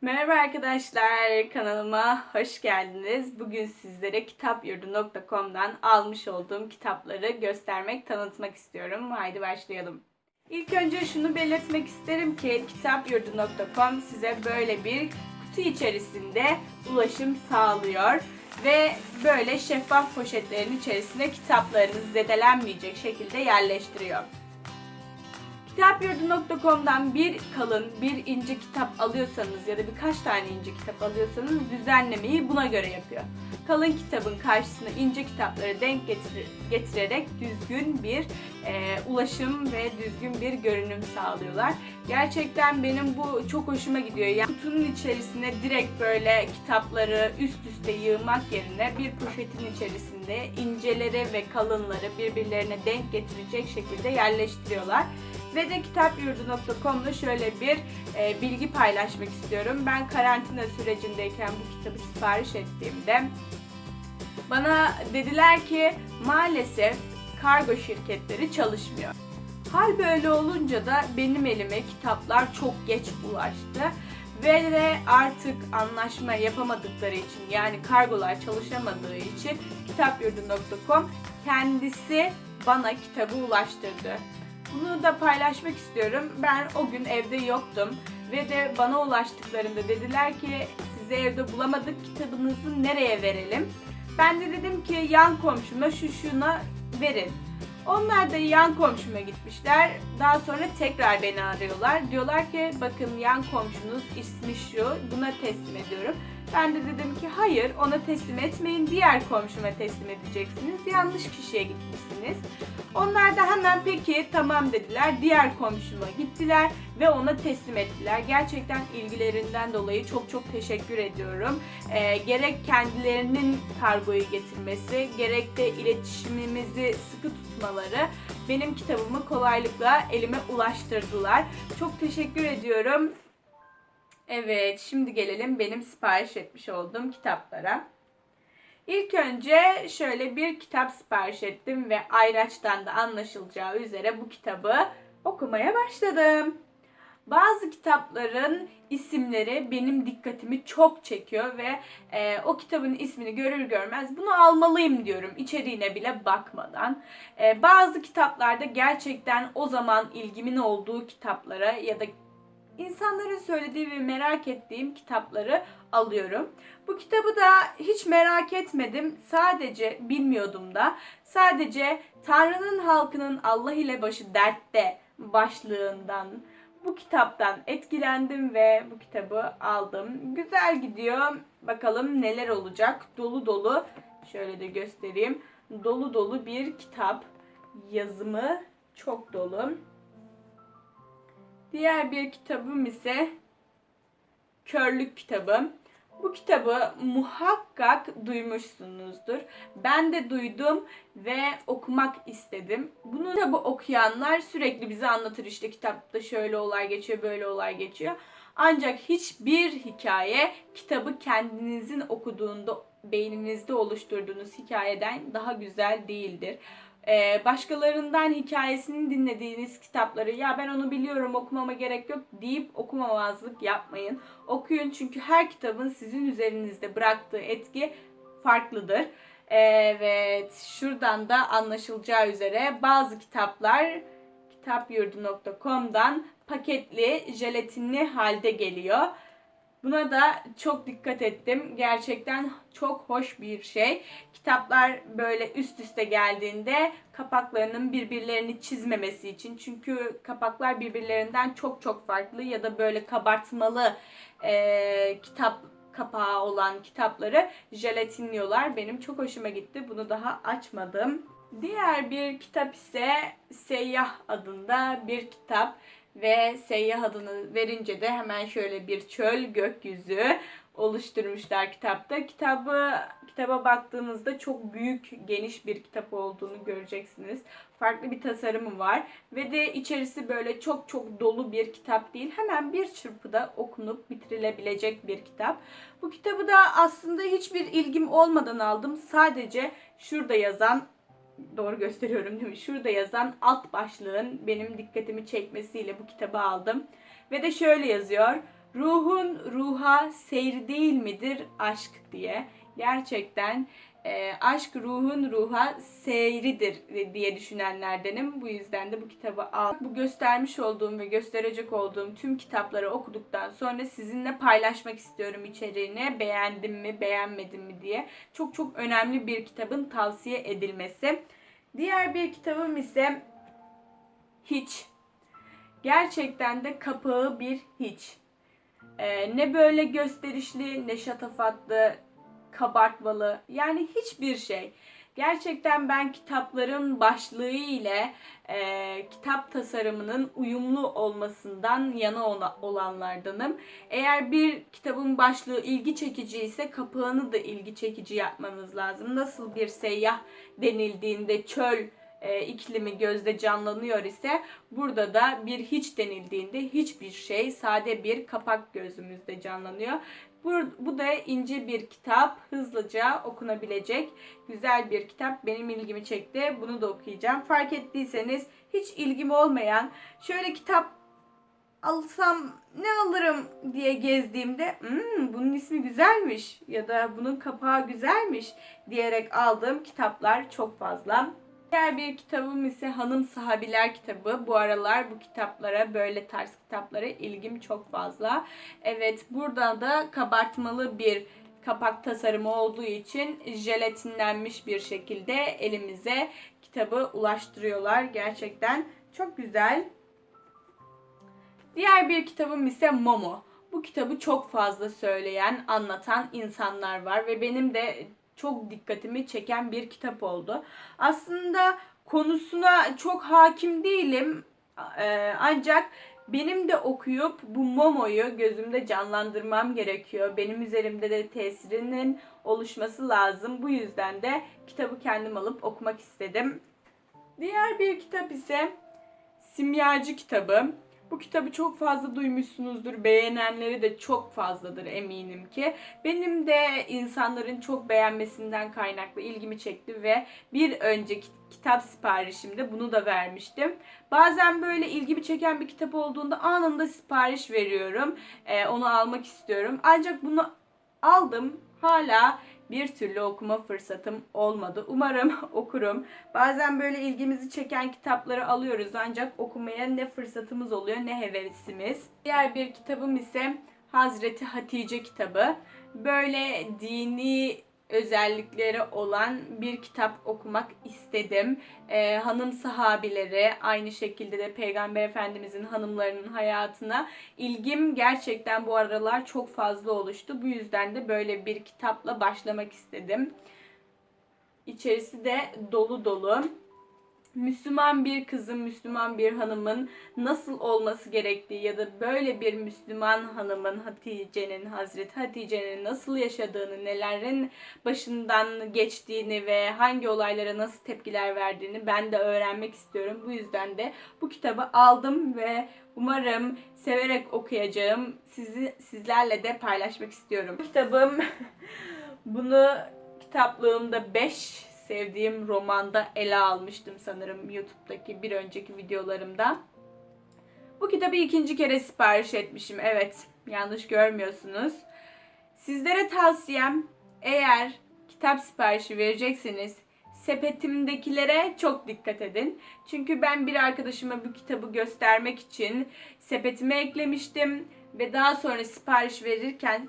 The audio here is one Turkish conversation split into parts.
Merhaba arkadaşlar, kanalıma hoş geldiniz. Bugün sizlere kitapyurdu.com'dan almış olduğum kitapları göstermek, tanıtmak istiyorum. Haydi başlayalım. İlk önce şunu belirtmek isterim ki kitapyurdu.com size böyle bir kutu içerisinde ulaşım sağlıyor ve böyle şeffaf poşetlerin içerisine kitaplarınız zedelenmeyecek şekilde yerleştiriyor. Kitapyurdu.com'dan bir kalın, bir ince kitap alıyorsanız ya da birkaç tane ince kitap alıyorsanız düzenlemeyi buna göre yapıyor. Kalın kitabın karşısına ince kitapları denk getirir, getirerek düzgün bir e, ulaşım ve düzgün bir görünüm sağlıyorlar. Gerçekten benim bu çok hoşuma gidiyor. Yani kutunun içerisine direkt böyle kitapları üst üste yığmak yerine bir poşetin içerisinde inceleri ve kalınları birbirlerine denk getirecek şekilde yerleştiriyorlar. Ve de kitapyurdu.com'da şöyle bir e, bilgi paylaşmak istiyorum. Ben karantina sürecindeyken bu kitabı sipariş ettiğimde bana dediler ki maalesef kargo şirketleri çalışmıyor. Hal böyle olunca da benim elime kitaplar çok geç ulaştı ve de artık anlaşma yapamadıkları için yani kargolar çalışamadığı için kitapyurdu.com kendisi bana kitabı ulaştırdı. Bunu da paylaşmak istiyorum. Ben o gün evde yoktum ve de bana ulaştıklarında dediler ki sizi evde bulamadık kitabınızı nereye verelim? Ben de dedim ki yan komşuma şu şuna verin. Onlar da yan komşuma gitmişler. Daha sonra tekrar beni arıyorlar. Diyorlar ki bakın yan komşunuz ismi şu buna teslim ediyorum. Ben de dedim ki hayır ona teslim etmeyin diğer komşuma teslim edeceksiniz. Yanlış kişiye gitmişsiniz. Onlar da hemen peki tamam dediler. Diğer komşuma gittiler ve ona teslim ettiler. Gerçekten ilgilerinden dolayı çok çok teşekkür ediyorum. Ee, gerek kendilerinin kargoyu getirmesi, gerek de iletişimimizi sıkı tutmaları benim kitabımı kolaylıkla elime ulaştırdılar. Çok teşekkür ediyorum. Evet, şimdi gelelim benim sipariş etmiş olduğum kitaplara. İlk önce şöyle bir kitap sipariş ettim ve ayraçtan da anlaşılacağı üzere bu kitabı okumaya başladım. Bazı kitapların isimleri benim dikkatimi çok çekiyor ve e, o kitabın ismini görür görmez bunu almalıyım diyorum içeriğine bile bakmadan. E, bazı kitaplarda gerçekten o zaman ilgimin olduğu kitaplara ya da insanların söylediği ve merak ettiğim kitapları alıyorum. Bu kitabı da hiç merak etmedim. Sadece bilmiyordum da. Sadece Tanrı'nın halkının Allah ile başı dertte başlığından bu kitaptan etkilendim ve bu kitabı aldım. Güzel gidiyor. Bakalım neler olacak. Dolu dolu şöyle de göstereyim. Dolu dolu bir kitap. Yazımı çok dolu. Diğer bir kitabım ise Körlük kitabı. Bu kitabı muhakkak duymuşsunuzdur. Ben de duydum ve okumak istedim. Bunu kitabı okuyanlar sürekli bize anlatır işte kitapta şöyle olay geçiyor, böyle olay geçiyor. Ancak hiçbir hikaye kitabı kendinizin okuduğunda beyninizde oluşturduğunuz hikayeden daha güzel değildir. Ee, başkalarından hikayesini dinlediğiniz kitapları ya ben onu biliyorum okumama gerek yok deyip okumamazlık yapmayın. Okuyun çünkü her kitabın sizin üzerinizde bıraktığı etki farklıdır. Evet şuradan da anlaşılacağı üzere bazı kitaplar kitapyurdu.com'dan paketli, jelatinli halde geliyor. Buna da çok dikkat ettim. Gerçekten çok hoş bir şey. Kitaplar böyle üst üste geldiğinde kapaklarının birbirlerini çizmemesi için. Çünkü kapaklar birbirlerinden çok çok farklı ya da böyle kabartmalı e, kitap kapağı olan kitapları jelatinliyorlar. Benim çok hoşuma gitti. Bunu daha açmadım. Diğer bir kitap ise Seyyah adında bir kitap ve seyyah adını verince de hemen şöyle bir çöl gökyüzü oluşturmuşlar kitapta. Kitabı kitaba baktığınızda çok büyük, geniş bir kitap olduğunu göreceksiniz. Farklı bir tasarımı var ve de içerisi böyle çok çok dolu bir kitap değil. Hemen bir çırpıda okunup bitirilebilecek bir kitap. Bu kitabı da aslında hiçbir ilgim olmadan aldım. Sadece şurada yazan doğru gösteriyorum değil mi? Şurada yazan alt başlığın benim dikkatimi çekmesiyle bu kitabı aldım. Ve de şöyle yazıyor. Ruhun ruha seyri değil midir aşk diye. Gerçekten e, aşk ruhun ruha seyridir diye düşünenlerdenim. Bu yüzden de bu kitabı al. Bu göstermiş olduğum ve gösterecek olduğum tüm kitapları okuduktan sonra sizinle paylaşmak istiyorum içeriğini. Beğendim mi, beğenmedim mi diye. Çok çok önemli bir kitabın tavsiye edilmesi. Diğer bir kitabım ise Hiç. Gerçekten de kapağı bir hiç. Ee, ne böyle gösterişli, ne şatafatlı, kabartmalı. Yani hiçbir şey. Gerçekten ben kitapların başlığı ile e, kitap tasarımının uyumlu olmasından yana olanlardanım. Eğer bir kitabın başlığı ilgi çekici ise kapağını da ilgi çekici yapmanız lazım. Nasıl bir seyyah denildiğinde çöl e, iklimi gözde canlanıyor ise burada da bir hiç denildiğinde hiçbir şey sade bir kapak gözümüzde canlanıyor. Bu, bu da ince bir kitap, hızlıca okunabilecek güzel bir kitap. Benim ilgimi çekti. Bunu da okuyacağım. Fark ettiyseniz hiç ilgim olmayan şöyle kitap alsam ne alırım diye gezdiğimde hmm, bunun ismi güzelmiş ya da bunun kapağı güzelmiş diyerek aldığım kitaplar çok fazla. Diğer bir kitabım ise Hanım Sahabiler kitabı. Bu aralar bu kitaplara, böyle tarz kitaplara ilgim çok fazla. Evet, burada da kabartmalı bir kapak tasarımı olduğu için jelatinlenmiş bir şekilde elimize kitabı ulaştırıyorlar. Gerçekten çok güzel. Diğer bir kitabım ise Momo. Bu kitabı çok fazla söyleyen, anlatan insanlar var ve benim de çok dikkatimi çeken bir kitap oldu. Aslında konusuna çok hakim değilim. Ee, ancak benim de okuyup bu Momo'yu gözümde canlandırmam gerekiyor. Benim üzerimde de tesirinin oluşması lazım. Bu yüzden de kitabı kendim alıp okumak istedim. Diğer bir kitap ise Simyacı kitabı. Bu kitabı çok fazla duymuşsunuzdur. Beğenenleri de çok fazladır eminim ki. Benim de insanların çok beğenmesinden kaynaklı ilgimi çekti ve bir önceki kitap siparişimde bunu da vermiştim. Bazen böyle ilgimi çeken bir kitap olduğunda anında sipariş veriyorum. Ee, onu almak istiyorum. Ancak bunu aldım. Hala bir türlü okuma fırsatım olmadı. Umarım okurum. Bazen böyle ilgimizi çeken kitapları alıyoruz ancak okumaya ne fırsatımız oluyor ne hevesimiz. Diğer bir kitabım ise Hazreti Hatice kitabı. Böyle dini özellikleri olan bir kitap okumak istedim. Ee, hanım sahabileri aynı şekilde de Peygamber Efendimizin hanımlarının hayatına ilgim gerçekten bu aralar çok fazla oluştu. Bu yüzden de böyle bir kitapla başlamak istedim. İçerisi de dolu dolu. Müslüman bir kızın, Müslüman bir hanımın nasıl olması gerektiği ya da böyle bir Müslüman hanımın Hatice'nin, Hazreti Hatice'nin nasıl yaşadığını, nelerin başından geçtiğini ve hangi olaylara nasıl tepkiler verdiğini ben de öğrenmek istiyorum. Bu yüzden de bu kitabı aldım ve umarım severek okuyacağım. Sizi sizlerle de paylaşmak istiyorum. Kitabım bunu kitaplığımda 5 sevdiğim romanda ele almıştım sanırım YouTube'daki bir önceki videolarımda. Bu kitabı ikinci kere sipariş etmişim. Evet, yanlış görmüyorsunuz. Sizlere tavsiyem eğer kitap siparişi verecekseniz sepetimdekilere çok dikkat edin. Çünkü ben bir arkadaşıma bu kitabı göstermek için sepetime eklemiştim ve daha sonra sipariş verirken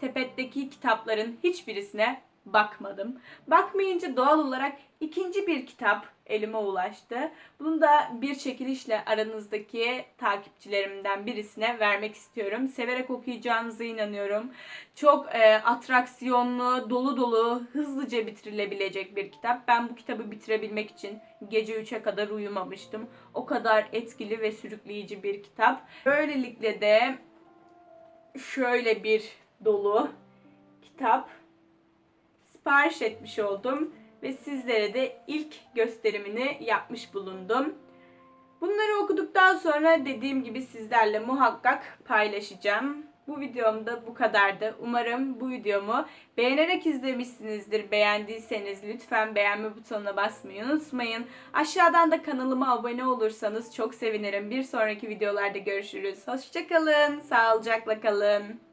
sepetteki kitapların hiçbirisine bakmadım. Bakmayınca doğal olarak ikinci bir kitap elime ulaştı. Bunu da bir çekilişle aranızdaki takipçilerimden birisine vermek istiyorum. Severek okuyacağınıza inanıyorum. Çok e, atraksiyonlu, dolu dolu, hızlıca bitirilebilecek bir kitap. Ben bu kitabı bitirebilmek için gece 3'e kadar uyumamıştım. O kadar etkili ve sürükleyici bir kitap. Böylelikle de şöyle bir dolu kitap sipariş etmiş oldum ve sizlere de ilk gösterimini yapmış bulundum. Bunları okuduktan sonra dediğim gibi sizlerle muhakkak paylaşacağım. Bu videom da bu kadardı. Umarım bu videomu beğenerek izlemişsinizdir. Beğendiyseniz lütfen beğenme butonuna basmayı unutmayın. Aşağıdan da kanalıma abone olursanız çok sevinirim. Bir sonraki videolarda görüşürüz. Hoşçakalın, sağlıcakla kalın.